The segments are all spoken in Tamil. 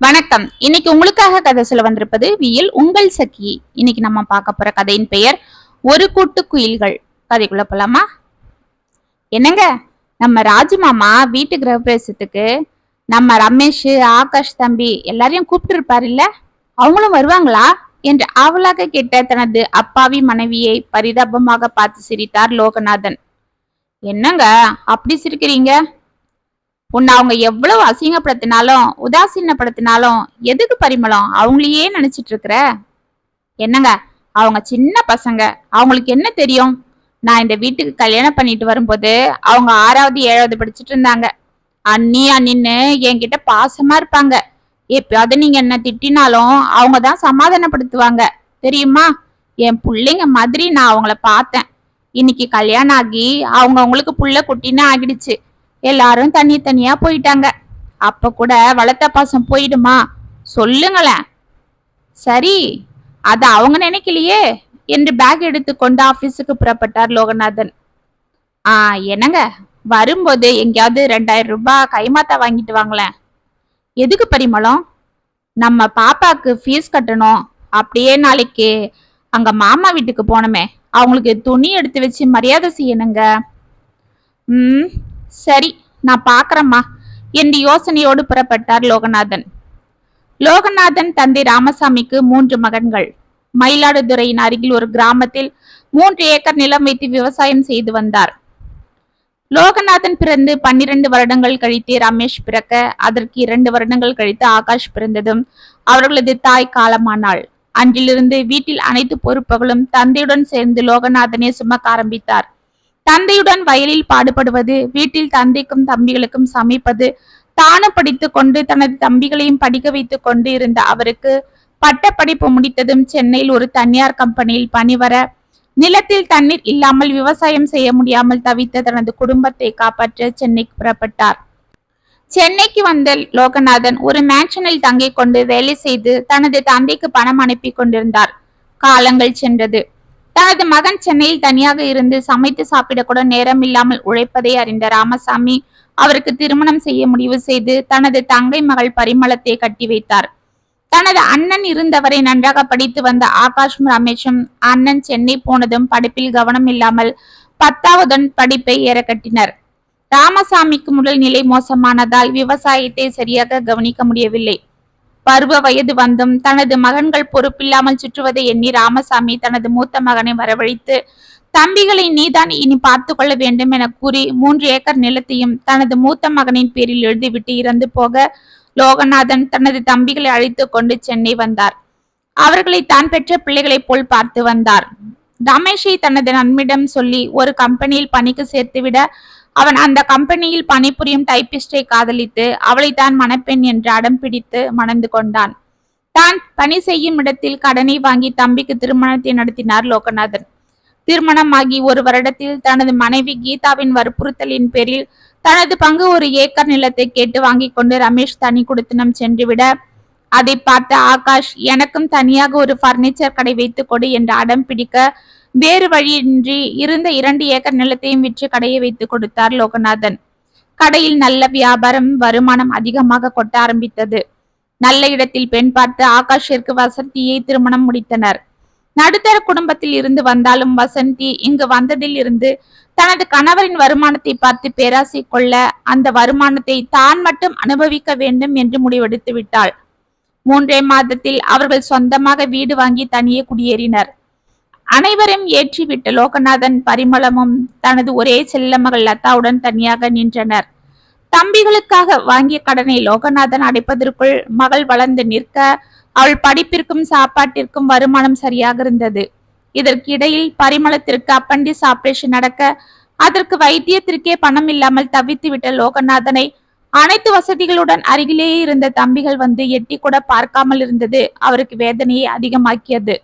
வணக்கம். இன்னைக்கு உங்களுக்காக கதை சொல்ல வந்திருப்பது வியில் உங்கள் சகி இன்னைக்கு நம்ம பார்க்க போற கதையின் பெயர் ஒரு கூட்டு குயில்கள். கதைக்குள்ள போலாமா? என்னங்க? நம்ம ராஜு மாமா வீட்டு கிரகப்பிரவேசத்துக்கு நம்ம ரமேஷ் ஆகாஷ் தம்பி எல்லாரையும் கூப்பிட்டு இருப்பாரு இல்ல அவங்களும் வருவாங்களா? என்று ஆவலாக கேட்ட தனது அப்பாவி மனைவியை பரிதாபமாக பார்த்து சிரித்தார் லோகநாதன். என்னங்க? அப்படி சிரிக்கிறீங்க? உன்னை அவங்க எவ்வளவு அசிங்கப்படுத்தினாலும் உதாசீனப்படுத்தினாலும் எதுக்கு பரிமளம்? அவங்களையே நினைச்சிட்டு இருக்கிற? என்னங்க? அவங்க சின்ன பசங்க. அவங்களுக்கு என்ன தெரியும்? நான் இந்த வீட்டுக்கு கல்யாணம் பண்ணிட்டு வரும்போது அவங்க ஆறாவது ஏழாவது படிச்சுட்டு இருந்தாங்க. அண்ணி அண்ணின்னு என்கிட்ட பாசமா இருப்பாங்க. எப்பயாவது நீங்க என்ன திட்டினாலும் அவங்க தான் சமாதானப்படுத்துவாங்க. தெரியுமா? என் பிள்ளைங்க மாதிரி நான் அவங்கள பார்த்தேன். இன்னைக்கு கல்யாணம் ஆகி அவங்க அவங்களுக்கு புள்ள குட்டின்னு ஆகிடுச்சு. எல்லாரும் தனி தனியா போயிட்டாங்க. அப்ப கூட வளர்த்த பாசம் போயிடுமா? சொல்லுங்களேன். சரி அத அவங்க நினைக்கலையே என்று பேக் எடுத்துக்கொண்டு ஆபீஸுக்கு புறப்பட்டார் லோகநாதன். ஆ என்னங்க? வரும்போது எங்கேயாவது ரெண்டாயிரம் ரூபாய் கைமாத்தா வாங்கிட்டு வாங்களேன். எதுக்கு பரிமளம்? நம்ம பாப்பாக்கு ஃபீஸ் கட்டணும். அப்படியே நாளைக்கு அங்க மாமா வீட்டுக்கு போனோமே. அவங்களுக்கு துணி எடுத்து வச்சு மரியாதை செய்யணுங்க. ம் சரி நான் பாக்குறேம்மா. என்று யோசனையோடு புறப்பட்டார் லோகநாதன். லோகநாதன் தந்தை ராமசாமிக்கு மூன்று மகன்கள். மயிலாடுதுறையின் அருகில் ஒரு கிராமத்தில் மூன்று ஏக்கர் நிலம் வைத்து விவசாயம் செய்து வந்தார். லோகநாதன் பிறந்து பன்னிரண்டு வருடங்கள் கழித்து ரமேஷ் பிறக்க அதற்கு இரண்டு வருடங்கள் கழித்து ஆகாஷ் பிறந்ததும் அவர்களது தாய் காலமானாள். அன்றிலிருந்து வீட்டில் அனைத்து பொறுப்புகளும் தந்தையுடன் சேர்ந்து லோகநாதனே சுமக்க ஆரம்பித்தார். தந்தையுடன் வயலில் பாடுபடுவது வீட்டில் தந்தைக்கும் தம்பிகளுக்கும் சமைப்பது தானும் படித்துக் கொண்டு தனது தம்பிகளையும் படிக்க வைத்துக் கொண்டு இருந்த அவருக்கு பட்டப்படிப்பு முடித்ததும் சென்னையில் ஒரு தனியார் கம்பெனியில் பணிவர நிலத்தில் தண்ணீர் இல்லாமல் விவசாயம் செய்ய முடியாமல் தவித்த தனது குடும்பத்தை காப்பாற்ற சென்னைக்கு புறப்பட்டார். சென்னைக்கு வந்த லோகநாதன் ஒரு மேன்ஷனில் தங்கிக் கொண்டு வேலை செய்து தனது தந்தைக்கு பணம் அனுப்பி கொண்டிருந்தார். காலங்கள் சென்றது. தனது மகன் சென்னையில் தனியாக இருந்து சமைத்து சாப்பிட கூட நேரம் இல்லாமல் உழைப்பதை அறிந்த ராமசாமி அவருக்கு திருமணம் செய்ய முடிவு செய்து தனது தங்கை மகள் பரிமளத்தை கட்டி வைத்தார். தனது அண்ணன் இருந்தவரை நன்றாக படித்து வந்த ஆகாஷும் ரமேஷும் அண்ணன் சென்னை போனதும் படிப்பில் கவனம் இல்லாமல் பத்தாவதுடன் படிப்பை ஏற கட்டினர். ராமசாமிக்கு முதல் நிலை மோசமானதால் விவசாயத்தை சரியாக கவனிக்க முடியவில்லை. பருவ வயது வந்தும் தனது மகன்கள் பொறுப்பில்லாமல் சுற்றுவதை எண்ணி ராமசாமி தனது மூத்த மகனை வரவழைத்து தம்பிகளை நீதான் இனி பார்த்து கொள்ள வேண்டும் என கூறி மூன்று ஏக்கர் நிலத்தையும் தனது மூத்த மகனின் பேரில் எழுதிவிட்டு இறந்து போக லோகநாதன் தனது தம்பிகளை அழைத்து கொண்டு சென்னை வந்தார். அவர்களை தான் பெற்ற பிள்ளைகளைப் போல் பார்த்து வந்தார். ரமேஷை தனது நண்பிடம் சொல்லி ஒரு கம்பெனியில் பணிக்கு சேர்த்துவிட அவன் அந்த கம்பெனியில் பணிபுரியும் டைபிஸ்டை காதலித்து அவளை தான் மணப்பெண் என்று அடம் பிடித்து மணந்து கொண்டான். தான் பணி செய்யும் இடத்தில் கடனை வாங்கி தம்பிக்கு திருமணத்தை நடத்தினார் லோகநாதன். திருமணமாகி ஒரு வருடத்தில் தனது மனைவி கீதாவின் வற்புறுத்தலின் பேரில் தனது பங்கு ஒரு ஏக்கர் நிலத்தை கேட்டு வாங்கி கொண்டு ரமேஷ் தனி குடுத்தனம் சென்றுவிட அதை பார்த்த ஆகாஷ் எனக்கும் தனியாக ஒரு பர்னிச்சர் கடை வைத்துக் கொடு என்று அடம் பிடிக்க வேறு வழியின்றி இருந்த இரண்டு ஏக்கர் நிலத்தையும் விற்று கடையை வைத்து கொடுத்தார் லோகநாதன். கடையில் நல்ல வியாபாரம் வருமானம் அதிகமாக கொட்ட ஆரம்பித்தது. நல்ல இடத்தில் பெண் பார்த்து ஆகாஷிற்கு வசந்தியை திருமணம் முடித்தனர். நடுத்தர குடும்பத்தில் இருந்து வந்தாலும் வசந்தி இங்கு வந்ததில் இருந்து தனது கணவரின் வருமானத்தை பார்த்து பேராசை கொள்ள அந்த வருமானத்தை தான் மட்டும் அனுபவிக்க வேண்டும் என்று முடிவெடுத்து விட்டாள். மூன்றே மாதத்தில் அவர்கள் சொந்தமாக வீடு வாங்கி தனியே குடியேறினர். அனைவரும் ஏற்றிவிட்டு லோகநாதன் பரிமளமும் தனது ஒரே செல்ல மகள் லதாவுடன் தனியாக நின்றனர். தம்பிகளுக்காக வாங்கிய கடனை லோகநாதன் அடைப்பதற்குள் மகள் வளர்ந்து நிற்க அவள் படிப்பிற்கும் சாப்பாட்டிற்கும் வருமானம் சரியாக இருந்தது. இதற்கிடையில் பரிமளத்திற்கு அப்பண்டிஸ் ஆபரேஷன் நடக்க அதற்கு வைத்தியத்திற்கே பணம் இல்லாமல் தவித்துவிட்ட லோகநாதனை அனைத்து வசதிகளுடன் அருகிலேயே இருந்த தம்பிகள் வந்து எட்டி கூட பார்க்காமல் இருந்தது அவருக்கு வேதனையை அதிகமாக்கியது.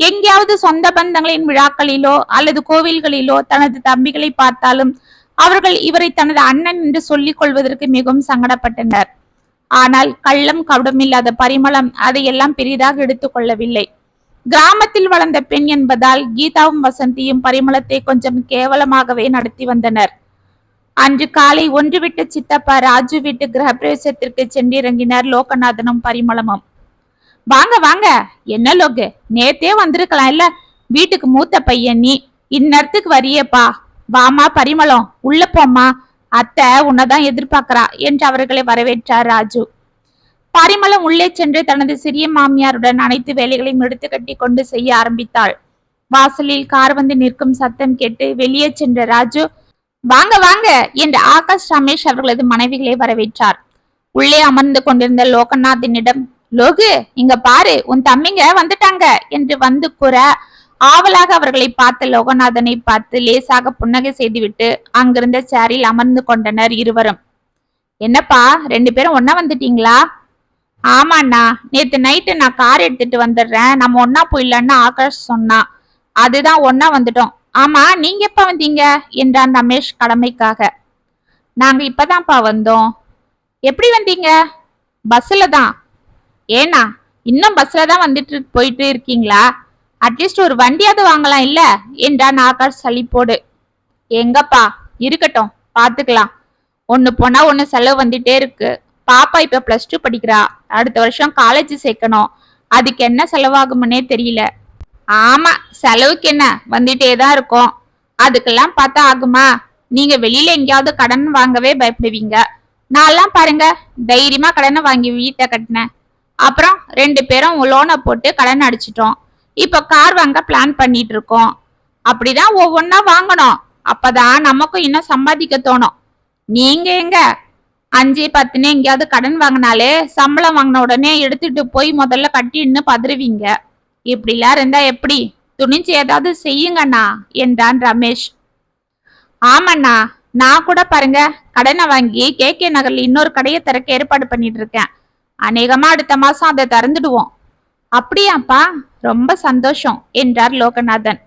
எங்கேயாவது சொந்த பந்தங்களின் விழாக்களிலோ அல்லது கோவில்களிலோ தனது தம்பிகளை பார்த்தாலும் அவர்கள் இவரை தனது அண்ணன் என்று சொல்லிக் கொள்வதற்கு மிகவும் சங்கடப்பட்டனர். ஆனால் கள்ளம் கவடமில்லாத பரிமளம் அதையெல்லாம் பெரிதாக எடுத்துக்கொள்ளவில்லை கிராமத்தில் வளர்ந்த பெண் என்பதால் கீதாவும் வசந்தியும் பரிமளத்தை கொஞ்சம் கேவலமாகவே நடத்தி வந்தனர். அன்று காலை ஒன்று விட்டு சித்தப்பா ராஜு வீட்டு கிரகப்பிரவேசத்திற்கு சென்றிறங்கினார் லோகநாதனும் பரிமளமும். வாங்க வாங்க. என்ன லோகு நேத்தே வந்திருக்கலாம். இல்ல வீட்டுக்கு மூத்த பையன் நீ. இந்நேரத்துக்கு வரியேப்பா. வாமா பரிமளம். உள்ள போம்மா. அத்தை உன்னதான் எதிர்பார்க்கறா என்று அவர்களை வரவேற்றார் ராஜு. பரிமளம் உள்ளே சென்று தனது சிறிய மாமியாருடன் அனைத்து வேலைகளையும் எடுத்து கட்டி கொண்டு செய்ய ஆரம்பித்தாள். வாசலில் கார் வந்து நிற்கும் சத்தம் கேட்டு வெளியே சென்ற ராஜு வாங்க வாங்க என்று ஆகாஷ் ரமேஷ் அவர்களது மனைவிகளை வரவேற்றார். உள்ளே அமர்ந்து கொண்டிருந்த லோகநாதனிடம் லோகு இங்க பாரு உன் தம்பிங்க வந்துட்டாங்க என்று வந்து கூற ஆவலாக அவர்களை பார்த்த லோகநாதனை பார்த்து லேசாக புன்னகை செய்துவிட்டு அங்கிருந்த சேரில் அமர்ந்து கொண்டனர் இருவரும். என்னப்பா ரெண்டு பேரும் ஒன்னா வந்துட்டீங்களா? ஆமாண்ணா நேத்து நைட்டு நான் கார் எடுத்துட்டு வந்துடுறேன். நம்ம ஒன்னா போயிடலான்னு ஆகாஷ் சொன்னான் அதுதான் ஒன்னா வந்துட்டோம். ஆமா நீங்க எப்ப வந்தீங்க? என்றான் ரமேஷ் கடமைக்காக. நாங்க இப்பதான்ப்பா வந்தோம். எப்படி வந்தீங்க? பஸ்ல தான். ஏண்ணா இன்னும் பஸ்ல தான் வந்துட்டு போயிட்டு இருக்கீங்களா? அட்லீஸ்ட் ஒரு வண்டியாவது வாங்கலாம் இல்ல? என்றான் ஆகாஷ் சளிப்போடு எங்கப்பா இருக்கட்டும் பாத்துக்கலாம். ஒண்ணு போனா ஒன்னு செலவு வந்துட்டே இருக்கு. பாப்பா இப்ப பிளஸ் டூ படிக்கிறா. அடுத்த வருஷம் காலேஜ் சேர்க்கணும். அதுக்கு என்ன செலவாகும்னே தெரியல. ஆமா செலவுக்கு என்ன? வந்துட்டே தான் இருக்கும். அதுக்கெல்லாம் பார்த்தா ஆகுமா? நீங்க வெளியில எங்கேயாவது கடன் வாங்கவே பயப்படுவீங்க. நான்லாம் பாருங்க தைரியமா கடனை வாங்கி வீட்டை கட்டினேன். அப்புறம் ரெண்டு பேரும் லோனை போட்டு கடன் அடிச்சிட்டோம். இப்போ கார் வாங்க பிளான் பண்ணிட்டு இருக்கோம் அப்படிதான் ஒவ்வொன்றா வாங்கணும். அப்பதான் நமக்கும் இன்னும் சம்பாதிக்க தோணும். நீங்க எங்க? அஞ்சு பத்துன்னு எங்கேயாவது கடன் வாங்கினாலே சம்பளம் வாங்கின உடனே எடுத்துட்டு போய் முதல்ல கட்டின்னு பதறுவீங்க. இப்படிலாம் இருந்தா எப்படி? துணிஞ்சு ஏதாவது செய்யுங்கண்ணா என்றான் ரமேஷ். ஆமாண்ணா நான் கூட பாருங்க கடனை வாங்கி கே கே நகர்ல இன்னொரு கடையை திறக்க ஏற்பாடு பண்ணிட்டு இருக்கேன் அநேகமா அடுத்த மாசம் அதை திறந்துடுவோம். அப்படியாப்பா? ரொம்ப சந்தோஷம் என்றார் லோகநாதன்.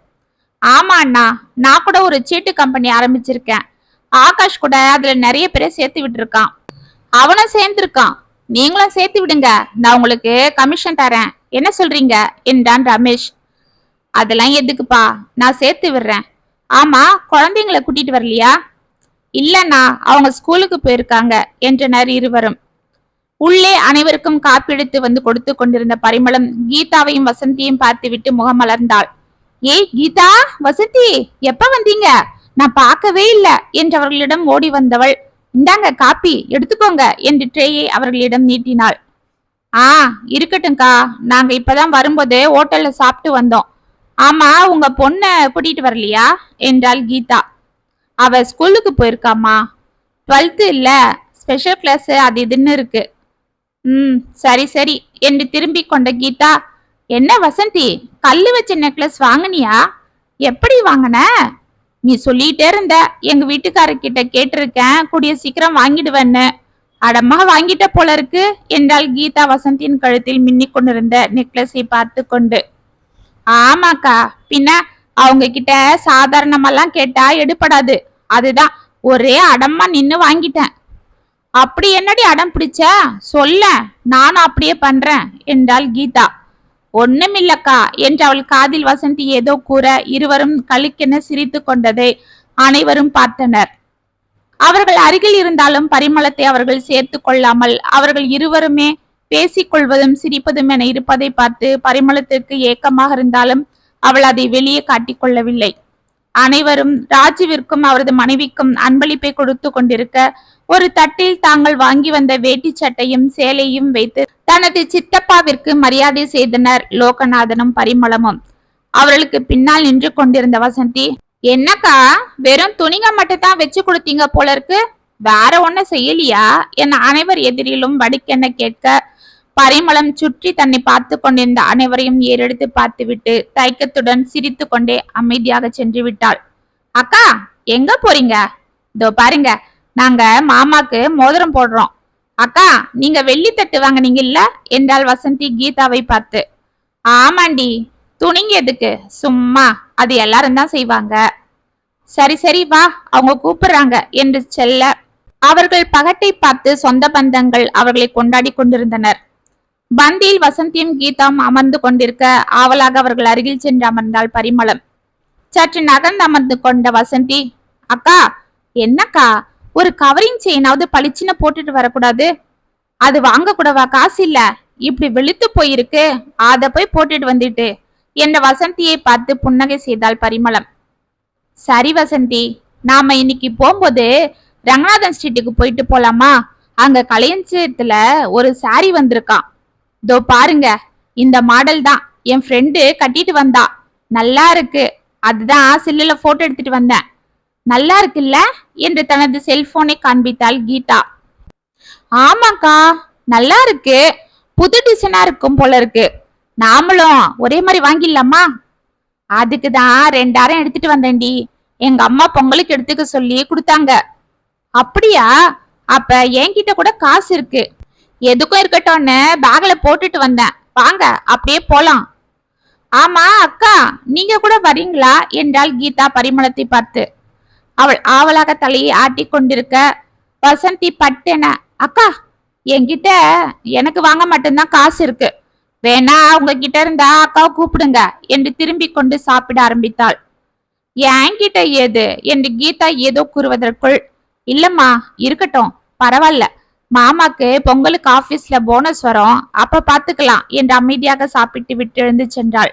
ஆமா அண்ணா நான் கூட ஒரு சீட்டு கம்பெனி ஆரம்பிச்சிருக்கேன். ஆகாஷ் கூட அதுல நிறைய பேரை சேர்த்து விட்டுருக்கான். அவனும் சேர்ந்திருக்கான். நீங்களும் சேர்த்து விடுங்க நான் உங்களுக்கு கமிஷன் தரேன். என்ன சொல்றீங்க? என்றான் ரமேஷ். அதெல்லாம் எதுக்குப்பா? நான் சேர்த்து விடுறேன். ஆமா குழந்தைங்களை கூட்டிட்டு வரலையா? இல்லண்ணா அவங்க ஸ்கூலுக்கு போயிருக்காங்க என்றனர் இருவரும். உள்ளே அனைவருக்கும் காப்பிடுத்து வந்து கொடுத்து கொண்டிருந்த பரிமளம் கீதாவையும் வசந்தியையும் பார்த்துவிட்டு முகமலர்ந்தாள் ஏய் கீதா வசந்தி எப்ப வந்தீங்க? நான் பார்க்கவே இல்லை என்றவர்களிடம் ஓடி வந்தவள். இந்தாங்க காப்பி எடுத்துக்கோங்க என்று ட்ரேயை அவர்களிடம் நீட்டினாள். ஆ இருக்கட்டும்க்கா. நாங்க இப்பதான் வரும்போது ஹோட்டல்ல சாப்பிட்டு வந்தோம். ஆமா உங்க பொண்ண கூட்டிட்டு வரலையா? என்றாள் கீதா. அவ ஸ்கூலுக்கு போயிருக்காமா டுவெல்த்து இல்ல ஸ்பெஷல் கிளாஸ் அது இதுன்னு இருக்கு. ம் சரி சரி. என்று திரும்பி கொண்ட கீதா என்ன வசந்தி கல்லு வச்ச நெக்லஸ் வாங்கினியா? எப்படி வாங்கின? நீ சொல்லிட்டே இருந்த. எங்க வீட்டுக்காரர்கிட்ட கேட்டிருக்கேன். கூடிய சீக்கிரம் வாங்கிடுவேன்னு. அடமா வாங்கிட்ட போல இருக்கு என்றாள் கீதா வசந்தியின் கழுத்தில் மின்னி கொண்டிருந்த நெக்லஸை பார்த்து கொண்டு. ஆமாக்கா பின்ன அவங்க கிட்ட சாதாரணமெல்லாம் கேட்டா எடுபடாது. அதுதான் ஒரே அடமா நின்னு வாங்கிட்டேன். அப்படி என்னடி அடம் பிடிச்ச? சொல்ல நான் அப்படியே பண்றேன் என்றாள் கீதா. ஒண்ணுமில்லக்கா என்று அவள் காதில் வசந்தி ஏதோ கூற இருவரும் கழுக்கென சிரித்து கொண்டதை அனைவரும் பார்த்தனர். அவர்கள் அருகில் இருந்தாலும் பரிமளத்தை அவர்கள் சேர்த்து கொள்ளாமல் அவர்கள் இருவருமே பேசிக்கொள்வதும் சிரிப்பதும் என இருப்பதை பார்த்து பரிமளத்திற்கு ஏக்கமாக இருந்தாலும் அவள் அதை வெளியே காட்டிக் கொள்ளவில்லை. அனைவரும் ராஜுவிற்கும் அவரது மனைவிக்கும் அன்பளிப்பை கொடுத்து கொண்டிருக்க ஒரு தட்டில் தாங்கள் வாங்கி வந்த வேட்டி சட்டையும் சேலையும் வைத்து தனது சித்தப்பாவிற்கு மரியாதை செய்தனர் லோகநாதனும் பரிமளமும். அவர்களுக்கு பின்னால் நின்று கொண்டிருந்த வசந்தி என்னக்கா வெறும் துணிங்க மட்டும் தான் வச்சு கொடுத்தீங்க போல இருக்கு வேற ஒன்னும் செய்யலையா? என அனைவர் எதிரிலும் வடிக்கென கேட்க பரிமளம் சுற்றி தன்னை பார்த்து கொண்டிருந்த அனைவரையும் ஏறெடுத்து பார்த்துவிட்டு தயக்கத்துடன் சிரித்து கொண்டே அமைதியாக சென்று விட்டாள். அக்கா எங்க போறீங்க? இதோ பாருங்க நாங்க மாமாக்கு மோதிரம் போடுறோம். அக்கா நீங்க வெள்ளி தட்டு வாங்குனீங்கல்ல? என்றாள் வசந்தி கீதாவை பார்த்து. ஆமாண்டி துணிங்க எதுக்கு? சும்மா அது எல்லாரும் தான் செய்வாங்க. சரி சரி வா அவங்க கூப்பிடுறாங்க என்று செல்ல. அவர்கள் பகட்டை பார்த்து சொந்த பந்தங்கள் அவர்களை கொண்டாடி கொண்டிருந்தனர். பந்தியில் வசந்தியும் கீதாவும் அமர்ந்து கொண்டிருக்க ஆவலாக அவர்கள் அருகில் சென்று அமர்ந்தாள் பரிமளம். சற்று நகர்ந்து அமர்ந்து கொண்ட வசந்தி அக்கா என்னக்கா? ஒரு கவரிங் செயினாவது பளிச்சுன்னு போட்டுட்டு வரக்கூடாது. அது வாங்க கூடவா காசு இல்ல. இப்படி வெளுத்து போயிருக்கு. அத போய் போட்டுட்டு வந்துட்டு என்ற வசந்தியை பார்த்து புன்னகை செய்தாள் பரிமளம். சரி வசந்தி நாம இன்னைக்கு போகும்போது ரங்கநாதன் ஸ்ட்ரீட்டுக்கு போயிட்டு போலாமா? அங்க கலையஞ்சத்துல ஒரு சாரி வந்திருக்கான் இதோ பாருங்க இந்த மாடல் தான். என் ஃப்ரெண்டு கட்டிட்டு வந்தா. நல்லா இருக்கு. அதுதான் சில்லுல போட்டோ எடுத்துட்டு வந்தேன். நல்லா இருக்குல்ல? என்று தனது செல்போனை காண்பித்தாள் கீதா. ஆமாக்கா நல்லா இருக்கு. புது டிசைனா இருக்கும் போல இருக்கு. நாமளும் ஒரே மாதிரி வாங்கிடலாமா? அதுக்கு தான் ரெண்டாயிரம் எடுத்துட்டு வந்தேன்டி. எங்க அம்மா பொங்கலுக்கு எடுத்துக்க சொல்லி கொடுத்தாங்க. அப்படியா? அப்ப என்கிட்ட கூட காசு இருக்கு. எதுக்கும் இருக்கட்டும்னு பேக்ல போட்டுட்டு வந்தேன். வாங்க அப்படியே போலாம். ஆமா அக்கா நீங்க கூட வரீங்களா? என்றாள் கீதா பரிமளத்தை பார்த்து. அவள் ஆவலாக தலையை ஆட்டி கொண்டிருக்க வசந்தி பட்டென அக்கா என்கிட்ட எனக்கு வாங்க மட்டும்தான் காசு இருக்கு. வேணா உங்ககிட்ட இருந்தா அக்காவை கூப்பிடுங்க என்று திரும்பி கொண்டு சாப்பிட ஆரம்பித்தாள். என்கிட்ட ஏது என்று கீதா ஏதோ கூறுவதற்குள் இல்லம்மா இருக்கட்டும் பரவாயில்ல. மாமாக்கு பொங்கலுக்கு ஆபீஸ்ல போனஸ் வரும் அப்ப பாத்துக்கலாம் என்று அமைதியாக சாப்பிட்டு விட்டு எழுந்து சென்றாள்.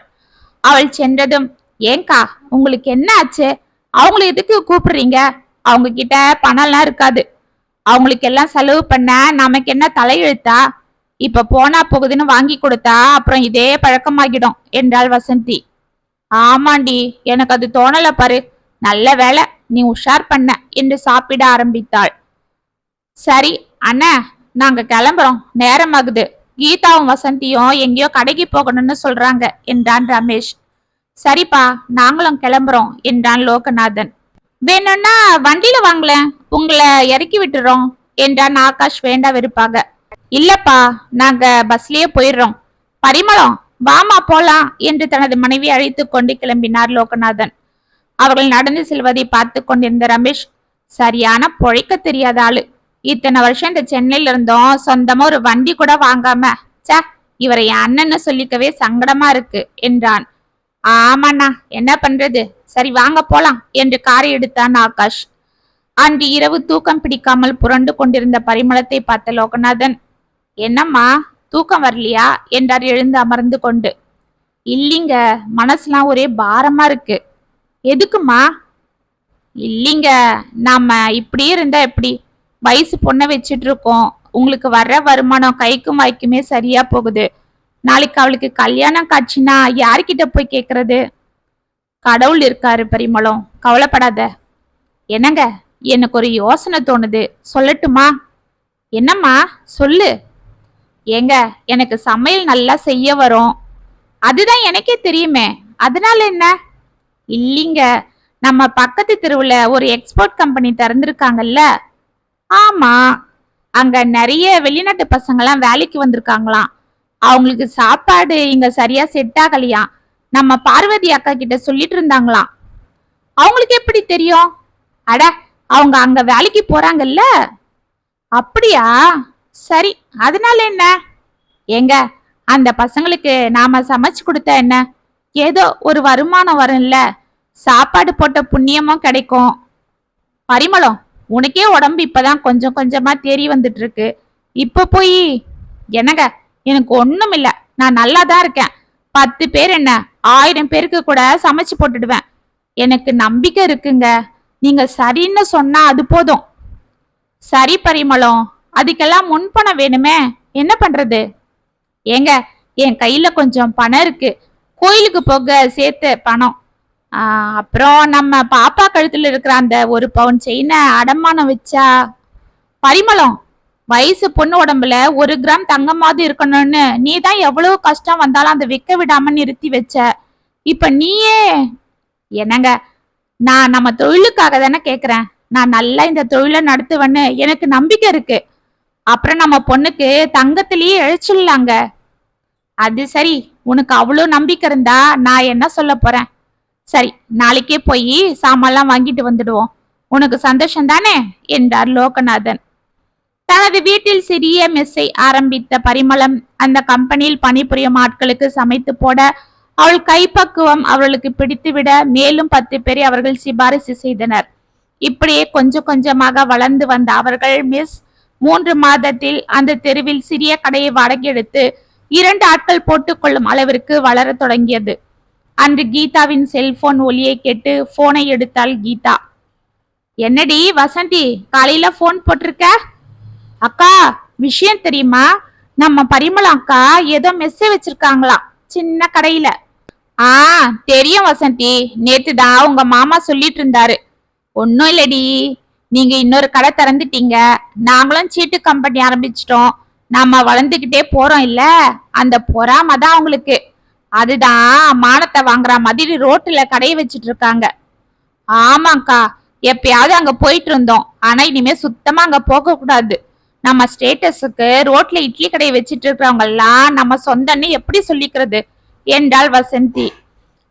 அவள் சென்றதும் ஏங்கா உங்களுக்கு என்ன ஆச்சு? அவங்கள எதுக்கு கூப்பிடுறீங்க? அவங்க கிட்ட பணம்லாம் இருக்காது. அவங்களுக்கு எல்லாம் செலவு பண்ண நமக்கு என்ன தலையெழுத்தா? இப்ப போனா போகுதுன்னு வாங்கி கொடுத்தா அப்புறம் இதே பழக்கமாகிடும் என்றாள் வசந்தி. ஆமாண்டி எனக்கு அது தோணல பாரு. நல்ல வேலை நீ உஷார் பண்ண என்று சாப்பிட ஆரம்பித்தாள். சரி அண்ணா நாங்க கிளம்புறோம். நேரமாகுது. கீதாவும் வசந்தியும் எங்கேயோ கடைக்கு போகணும்னு சொல்றாங்க என்றான் ரமேஷ். சரிப்பா நாங்களும் கிளம்புறோம் என்றான் லோகநாதன். வேணும்னா வண்டியில வாங்களேன் உங்களை இறக்கி விட்டுறோம் என்றான் ஆகாஷ் வேண்டா வெறுப்பாக. இல்லப்பா நாங்க பஸ்லயே போயிடுறோம். பரிமளம் வாமா போலாம் என்று தனது மனைவி அழைத்து கொண்டு கிளம்பினார் லோகநாதன். அவர்கள் நடந்து செல்வதை பார்த்து கொண்டிருந்த ரமேஷ் சரியான பொழைக்க தெரியாத ஆளு. இத்தனை வருஷம் இந்த சென்னையில இருந்தோம் சொந்தமா ஒரு வண்டி கூட வாங்காம. ச்சே இவரை என் அண்ணன்னு சொல்லிக்கவே சங்கடமா இருக்கு என்றான். ஆமாண்ணா. என்ன பண்றது? சரி வாங்க போலாம் என்று காரை எடுத்தான் ஆகாஷ். அன்று இரவு தூக்கம் பிடிக்காமல் புரண்டு கொண்டிருந்த பரிமளத்தை பார்த்த லோகநாதன் என்னம்மா தூக்கம் வரலையா? என்றார் எழுந்து அமர்ந்து கொண்டு. இல்லைங்க மனசுலாம் ஒரே பாரமா இருக்கு. எதுக்குமா இல்லைங்க நாம இப்படியே இருந்தா எப்படி? வயசு பொண்ணை வச்சிட்டு இருக்கோம். உங்களுக்கு வர்ற வருமானம் கைக்கும் வாய்க்குமே சரியா போகுது. நாளைக்கு அவளுக்கு கல்யாணம் காட்சினா யார்கிட்ட போய் கேட்கறது கடவுள் இருக்காரு பரிமளம் கவலைப்படாத. என்னங்க? எனக்கு ஒரு யோசனை தோணுது. சொல்லட்டுமா? என்னம்மா? சொல்லு. ஏங்க எனக்கு சமையல் நல்லா செய்ய வரும். அதுதான் எனக்கே தெரியுமே. அதனால என்ன? இல்லைங்க. நம்ம பக்கத்து தெருவில் ஒரு எக்ஸ்போர்ட் கம்பெனி திறந்துருக்காங்கல்ல. ஆமா. அங்க நிறைய வெளிநாட்டு பசங்கெல்லாம் வேலைக்கு வந்திருக்காங்களாம். அவங்களுக்கு சாப்பாடு இங்க சரியா செட் ஆகலையா? நம்ம பார்வதி அக்கா கிட்ட சொல்லிட்டு இருந்தாங்களாம் அவங்களுக்கு எப்படி தெரியும்? அட அவங்க அங்க வேலைக்கு போறாங்கல்ல? அப்படியா? சரி அதனால என்ன? ஏங்க அந்த பசங்களுக்கு நாம சமைச்சு கொடுத்தா என்ன? ஏதோ ஒரு வருமானம் வரும்ல? சாப்பாடு போட்ட புண்ணியமும் கிடைக்கும். பரிமளம் உனக்கே உடம்பு இப்பதான் கொஞ்சம் கொஞ்சமா தேறி வந்துட்டு இருக்கு. இப்ப போய் என்னங்க? எனக்கு ஒண்ணும் இல்ல நான் நல்லா தான் இருக்கேன். பத்து பேர் என்ன ஆயிரம் பேருக்கு கூட சமைச்சு போட்டுடுவேன். எனக்கு நம்பிக்கை இருக்குங்க. நீங்க சரின்னு சொன்னா அது போதும். சரி பரிமளம் அதுக்கெல்லாம் முன்பணம் வேணுமே. என்ன பண்றது? ஏங்க என் கையில கொஞ்சம் பணம் இருக்கு. கோயிலுக்கு போக சேர்த்த பணம். அப்புறம் நம்ம பாப்பா கழுத்துல இருக்கிற அந்த ஒரு பவுன் செயினை அடமானம் வச்சா பரிமளம். வயசு பொண்ணு உடம்புல ஒரு கிராம் தங்கமாவது இருக்கணும்னு நீ தான் எவ்வளவு கஷ்டம் வந்தாலும் அந்த விற்க விடாம நிறுத்தி வச்ச. இப்ப நீயே என்னங்க நான் நம்ம தொழிலுக்காக தானே கேக்குறேன். நான் நல்லா இந்த தொழிலை நடத்துவேன்னு எனக்கு நம்பிக்கை இருக்கு. அப்புறம் நம்ம பொண்ணுக்கு தங்கத்திலேயே இழைச்சிடலாங்க. அது சரி உனக்கு அவ்வளோ நம்பிக்கை இருந்தா நான் என்ன சொல்ல போறேன்? சரி நாளைக்கே போய் சாமான்லாம் வாங்கிட்டு வந்துடுவோம். உனக்கு சந்தோஷம் தானே? என்றார் லோகநாதன். தனது வீட்டில் சிறிய மெஸ்ஸை ஆரம்பித்த பரிமளம் அந்த கம்பெனியில் பணிபுரியும் ஆட்களுக்கு சமைத்து போட அவள் கைப்பக்குவம் அவர்களுக்கு பிடித்துவிட மேலும் பத்து பேரை அவர்கள் சிபாரிசு செய்தனர். இப்படியே கொஞ்சம் கொஞ்சமாக வளர்ந்து வந்த அவர்கள் மிஸ் மூன்று மாதத்தில் அந்த தெருவில் சிறிய கடையை வாடகையெடுத்து இரண்டு ஆட்கள் போட்டுக்கொள்ளும் அளவிற்கு வளரத் தொடங்கியது. அன்று கீதாவின் செல்போன் ஒலியை கேட்டு போனை எடுத்தாள் கீதா. என்னடி வசந்தி காலையில போன் போட்டிருக்க? அக்கா விஷயம் தெரியுமா? நம்ம பரிமளம் அக்கா ஏதோ மெஸ் வச்சிருக்காங்களாம் சின்ன கடையில. ஆ தெரியும் வசந்தி. நேத்து தான் உங்க மாமா சொல்லிட்டு இருந்தாரு. ஒன்னும் இல்லடி. நீங்க இன்னொரு கடை திறந்துட்டீங்க. நாங்களும் சீட்டு கம்பெனி ஆரம்பிச்சிட்டோம். நாம வளர்ந்துகிட்டே போறோம் இல்ல? அந்த பொறாம தான் அவங்களுக்கு. அதுதான் மானத்தை வாங்குற மாதிரி ரோட்டுல கடையை வச்சிட்டு இருக்காங்க. ஆமாக்கா எப்பயாவது அங்க போயிட்டு இருந்தோம். ஆனா இனிமே சுத்தமா அங்க போக கூடாது நம்ம ஸ்டேட்டஸுக்கு ரோட்ல இட்லி கடையை வச்சிட்டு இருக்கிறவங்க எல்லாம் நம்ம சொந்தன்னு எப்படி சொல்லிக்கிறது? என்றாள் வசந்தி.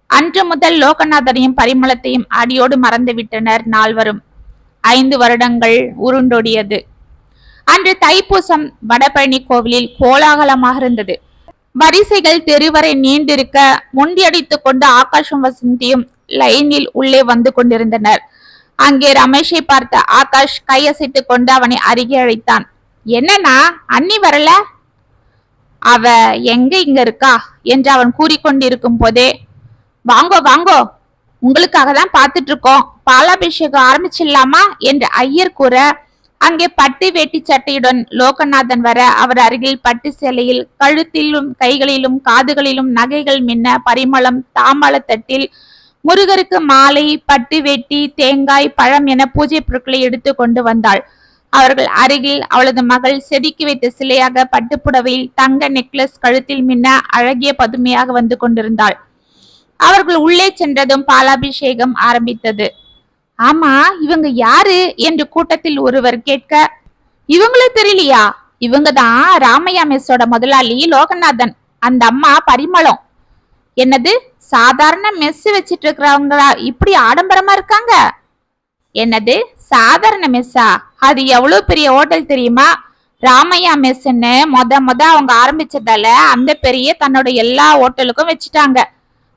அன்று முதல் லோகநாதனையும் பரிமளத்தையும் அடியோடு மறந்து விட்டனர் நால்வரும். ஐந்து வருடங்கள் உருண்டோடியது. அன்று தைப்பூசம் வடபழனி கோவிலில் கோலாகலமாக இருந்தது. வரிசைகள் தெருவரை நீண்டிருக்க முண்டியடித்துக் கொண்டு ஆகாஷும் வசந்தியும் லைனில் உள்ளே வந்து கொண்டிருந்தனர். அங்கே ரமேஷை பார்த்த ஆகாஷ் கையசைத்துக் கொண்டு அவனை அருகே அழைத்தான். என்னன்னா அண்ணி வரல? அவ எங்க இங்க இருக்கா? என்று அவன் கூறிக்கொண்டிருக்கும் போதே வாங்கோ வாங்கோ உங்களுக்காக தான் பார்த்துட்டு இருக்கோம் பாலாபிஷேகம் ஆரம்பிச்சிடலாமா? என்று ஐயர் கூற அங்கே பட்டு வேட்டி சட்டையுடன் லோகநாதன் வர அவர் அருகில் பட்டு சேலையில் கழுத்திலும் கைகளிலும் காதுகளிலும் நகைகள் மின்ன பரிமளம் தாமலத்தட்டில் முருகருக்கு மாலை பட்டு வேட்டி தேங்காய் பழம் என பூஜை பொருட்களை எடுத்து கொண்டு வந்தாள். அவர்கள் அருகில் அவளது மகள் செதுக்கி வைத்த சிலையாக பட்டுப்புடவையில் தங்க நெக்லஸ் கழுத்தில் மின்ன அழகிய பதுமையாக வந்து கொண்டிருந்தாள். அவர்கள் உள்ளே சென்றதும் பாலாபிஷேகம் ஆரம்பித்தது. ஆமா இவங்க யாரு என்று கூட்டத்தில் ஒருவர் கேட்க இவங்களும் தெரியலையா? இவங்க தான் ராமையா மெஸ்ஸோட முதலாளி லோகநாதன். அந்த அம்மா பரிமளம். என்னது சாதாரண மெஸ் வச்சிட்டு இருக்கிறவங்களா? இப்படி ஆடம்பரமா இருக்காங்க? என்னது? சாதாரண மெஸ்ஸா அது எவ்வளவு பெரிய ஹோட்டல் தெரியுமா? ராமையா மெஸ்ன்னு மொத மொத அவங்க ஆரம்பிச்சதால அந்த பெரிய தன்னோட எல்லா ஹோட்டலுக்கும் வச்சுட்டாங்க.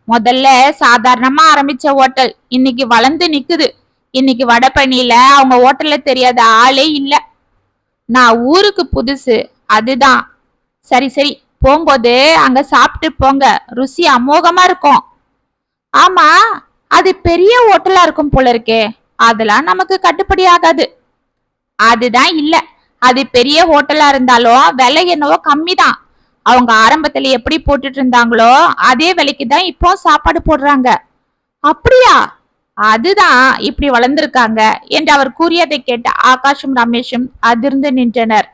முதல்ல சாதாரணமா ஆரம்பிச்ச ஹோட்டல் இன்னைக்கு வளர்ந்து நிக்குது. இன்னைக்கு வடபழனியில அவங்க ஹோட்டல்ல தெரியாத ஆளே இல்ல. நான் ஊருக்கு புதுசு. அதுதான். சரி சரி. போகும்போது அங்க சாப்பிட்டு போங்க. ருசி அமோகமா இருக்கும். ஆமா அது பெரிய ஹோட்டலா இருக்கும் போல இருக்கே. அதெல்லாம் நமக்கு கட்டுப்படி ஆகாது அதுதான் இல்ல. அது பெரிய ஹோட்டலா இருந்தாலும் விலை என்னவோ கம்மி தான் அவங்க ஆரம்பத்துல எப்படி போட்டுட்டு இருந்தாங்களோ அதே விலைக்கு தான் இப்போ சாப்பாடு போடுறாங்க. அப்படியா? அதுதான் இப்படி வளர்ந்திருக்காங்க என்று அவர் கூறியதை கேட்ட ஆகாஷும் ரமேஷும் அதிர்ந்து நின்றனர்.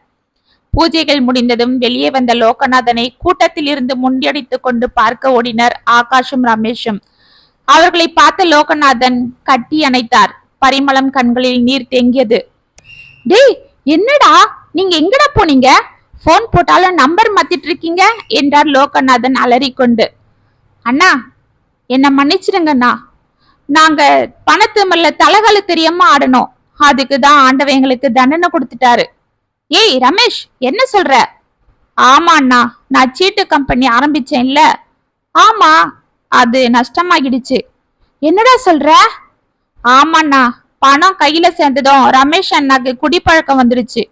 பூஜைகள் முடிந்ததும் வெளியே வந்த லோகநாதனை கூட்டத்தில் இருந்து முண்டியடித்து கொண்டு பார்க்க ஓடினர் ஆகாஷும் ரமேஷும். அவர்களை பார்த்த லோகநாதன் கட்டி அணைத்தார். பரிமளம் கண்களில் நீர் தேங்கியது. டேய் என்னடா? நீங்க எங்கடா போனீங்க? போன் போட்டாலும் நம்பர் மாத்திட்டு இருக்கீங்க என்றார் லோகநாதன் அலறிக்கொண்டு. அண்ணா என்ன மன்னிச்சிடுங்கண்ணா. நாங்க பணத்து மல்ல தலகால தெரியாம ஆடணும். அதுக்கு தான் ஆண்டவன் எங்களுக்கு தண்டனை கொடுத்துட்டாரு. ஏய் ரமேஷ் என்ன சொல்ற? ஆமா அண்ணா நான் சீட்டு கம்பெனி ஆரம்பிச்சேன்ல. ஆமா அது நஷ்டமாகிடுச்சு. என்னடா சொல்ற? ஆமாண்ணா. பணம் கையில சேர்ந்ததும் ரமேஷ் அண்ணாக்கு குடிப்பழக்கம் வந்துருச்சு.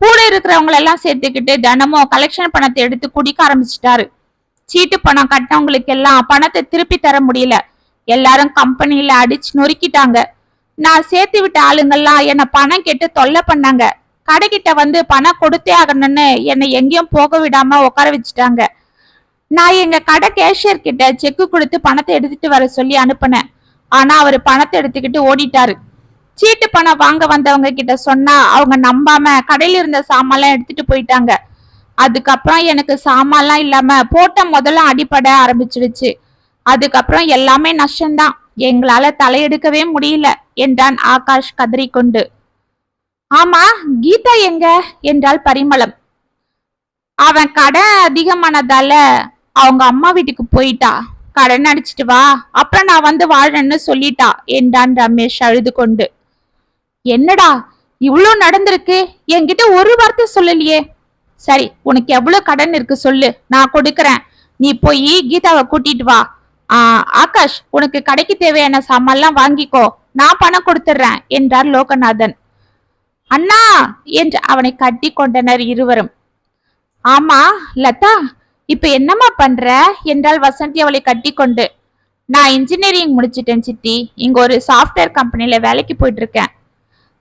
கூட இருக்கிறவங்களெல்லாம் சேர்த்துக்கிட்டு தினமும் கலெக்ஷன் பணத்தை எடுத்து குடிக்க ஆரம்பிச்சிட்டாரு. சீட்டு பணம் கட்டவங்களுக்கு எல்லாம் பணத்தை திருப்பி தர முடியல. எல்லாரும் கம்பெனியில அடிச்சு நொறுக்கிட்டாங்க. நான் சேர்த்து விட்ட ஆளுங்கெல்லாம் என்னை பணம் கேட்டு தொல்லை பண்ணாங்க. கடைக்கிட்ட வந்து பணம் கொடுத்தே ஆகணும்னு என்னை எங்கேயும் போக விடாம உட்கார வச்சுட்டாங்க. நான் எங்க கடை கேஷியர் கிட்ட செக்கு கொடுத்து பணத்தை எடுத்துட்டு வர சொல்லி அனுப்புனேன். ஆனா அவர் பணத்தை எடுத்துக்கிட்டு ஓடிட்டாரு. சீட்டு பணம் வாங்க வந்தவங்க கிட்ட சொன்னா அவங்க நம்பாம கடையில இருந்த சாமான்லாம் எடுத்துட்டு போயிட்டாங்க. அதுக்கப்புறம் எனக்கு சாமான்லாம் இல்லாம போட்ட முதல்ல அடிப்பட ஆரம்பிச்சிடுச்சு. அதுக்கப்புறம் எல்லாமே நஷ்டம்தான். எங்களால தலையெடுக்கவே முடியல என்றான் ஆகாஷ் கதறிக்கொண்டு. ஆமா கீதா எங்க? என்றால் பரிமளம். அவன் கடை அதிகமானதால அவங்க அம்மா வீட்டுக்கு போயிட்டா. கடன் அடிச்சிட்டு வா. அப்புறம் நான் வந்து வாழன்னு சொல்லிட்டா. என்றான் ரமேஷ் அழுது கொண்டு. என்னடா இவ்ளோ நடந்திருக்கு? என்கிட்ட ஒரு வார்த்தை சொல்லலையே. சரி உனக்கு எவ்வளவு கடன் இருக்கு சொல்லு. நான் கொடுக்கறேன். நீ போய் கீதாவை கூட்டிட்டு வா. ஆகாஷ் உனக்கு கடைக்கு தேவையான சாமான்லாம் வாங்கிக்கோ. நான் பணம் கொடுத்துட்றேன் என்றார் லோகநாதன். அண்ணா என்று அவனை கட்டி கொண்டனர் இருவரும். ஆமா லதா இப்ப என்னம்மா பண்ற? என்றால் வசந்தி அவளை கட்டி கொண்டு நான் இன்ஜினியரிங் முடிச்சிட்டேன் சித்தி. இங்க ஒரு சாஃப்ட்வேர் கம்பெனில வேலைக்கு போயிட்டு இருக்கேன்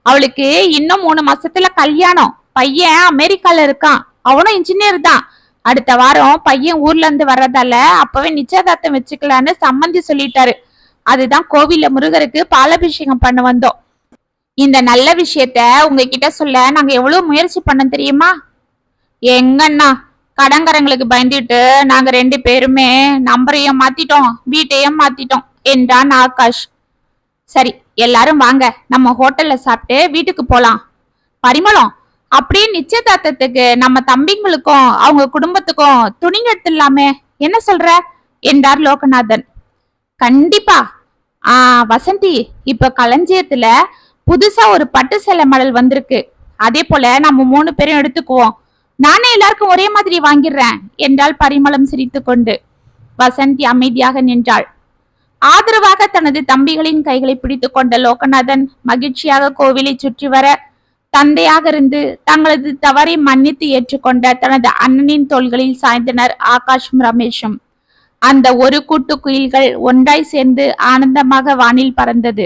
அவளுக்கு இன்னும் மூணு மாசத்துல கல்யாணம். பையன் அமெரிக்கால இருக்கான். அவனும் இன்ஜினியர் தான். அடுத்த வாரம் பையன் ஊர்ல இருந்து வர்றதால அப்பவே நிச்சயதார்த்தம் வச்சுக்கலான்னு சம்மந்தி சொல்லிட்டாரு. அதுதான் கோவில்ல முருகருக்கு பாலாபிஷேகம் பண்ண வந்தோம். இந்த நல்ல விஷயத்த உங்ககிட்ட சொல்ல நாங்க எவ்வளவு முயற்சி பண்ணோம் தெரியுமா? எங்கண்ணா? கடன்காரங்களுக்கு பயந்துட்டு நாங்க ரெண்டு பேருமே நம்பரையும் மாத்திட்டோம் வீட்டையும் மாத்திட்டோம் என்றான் ஆகாஷ். சரி எல்லாரும் வாங்க நம்ம ஹோட்டல்ல சாப்பிட்டு வீட்டுக்கு போலாம். பரிமளம் அப்படியே நிச்சயதார்த்தத்துக்கு நம்ம தம்பிங்களுக்கும் அவங்க குடும்பத்துக்கும் துணிங்க எடுத்துடலாமே என்ன சொல்ற? என்றார் லோகநாதன். கண்டிப்பா. ஆ வசந்தி இப்ப களஞ்சியத்துல புதுசா ஒரு பட்டு சேலை மாடல் வந்திருக்கு. அதே போல நம்ம மூணு பேரும் எடுத்துக்குவோம். நானே எல்லாருக்கும் ஒரே மாதிரி வாங்கிடுறேன் என்றாள் பரிமளம் சிரித்துக்கொண்டு. வசந்தி அமைதியாக நின்றாள். ஆதரவாக தனது தம்பிகளின் கைகளை பிடித்துக் கொண்ட லோகநாதன் மகிழ்ச்சியாக கோவிலை சுற்றி வர தந்தையாக இருந்து தங்களது தவறை மன்னித்து ஏற்றுக்கொண்ட தனது அண்ணனின் தோள்களில் சாய்ந்தனர் ஆகாஷும் ரமேஷும். அந்த ஒரு கூட்டு குயில்கள் ஒன்றாய் சேர்ந்து ஆனந்தமாக வானில் பறந்தது.